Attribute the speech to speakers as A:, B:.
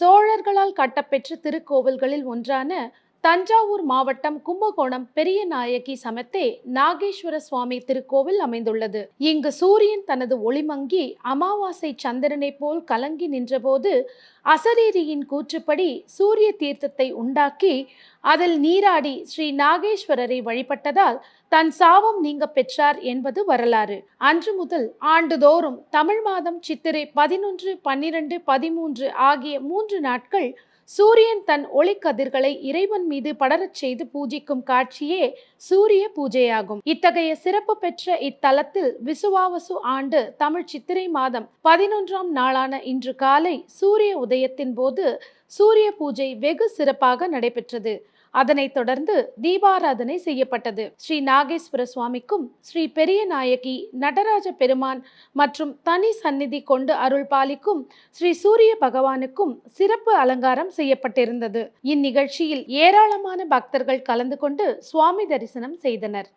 A: சோழர்களால் கட்டப்பெற்ற திருக்கோவில்களில் ஒன்றான தஞ்சாவூர் மாவட்டம் கும்பகோணம் பெரிய நாயகி சமத்தே நாகேஸ்வர சுவாமி திருக்கோவில் அமைந்துள்ளது. இங்கு சூரியன் தனது ஒளிமங்கி அமாவாசை சந்திரனை போல் கலங்கி நின்றபோது அசரீரியின் கூற்றுப்படி சூரிய தீர்த்தத்தை உண்டாக்கி அதில் நீராடி ஸ்ரீ நாகேஸ்வரரை வழிபட்டதால் தன் சாபம் நீங்க பெற்றார் என்பது வரலாறு. அன்று முதல் ஆண்டுதோறும் தமிழ் மாதம் சித்திரை பதினொன்று பன்னிரண்டு பதிமூன்று ஆகிய மூன்று நாட்கள் சூரியன் தன் ஒளிக்கதிர்களை இறைவன் மீது படரச் செய்து பூஜிக்கும் காட்சியே சூரிய பூஜையாகும். இத்தகைய சிறப்பு பெற்ற இத்தலத்தில் விசுவாவசு ஆண்டு தமிழ் சித்திரை மாதம் பதினொன்றாம் நாளான இன்று காலை சூரிய உதயத்தின் போது சூரிய பூஜை வெகு சிறப்பாக நடைபெற்றது. அதனைத் தொடர்ந்து தீபாராதனை செய்யப்பட்டது. ஸ்ரீ நாகேஸ்வர சுவாமிக்கும் ஸ்ரீ பெரிய நாயகி நடராஜ பெருமான் மற்றும் தனி சந்நிதி கொண்டு அருள் பாலிக்கும் ஸ்ரீ சூரிய பகவானுக்கும் சிறப்பு அலங்காரம் செய்யப்பட்டிருந்தது. இந்நிகழ்ச்சியில் ஏராளமான பக்தர்கள் கலந்து கொண்டு சுவாமி தரிசனம் செய்தனர்.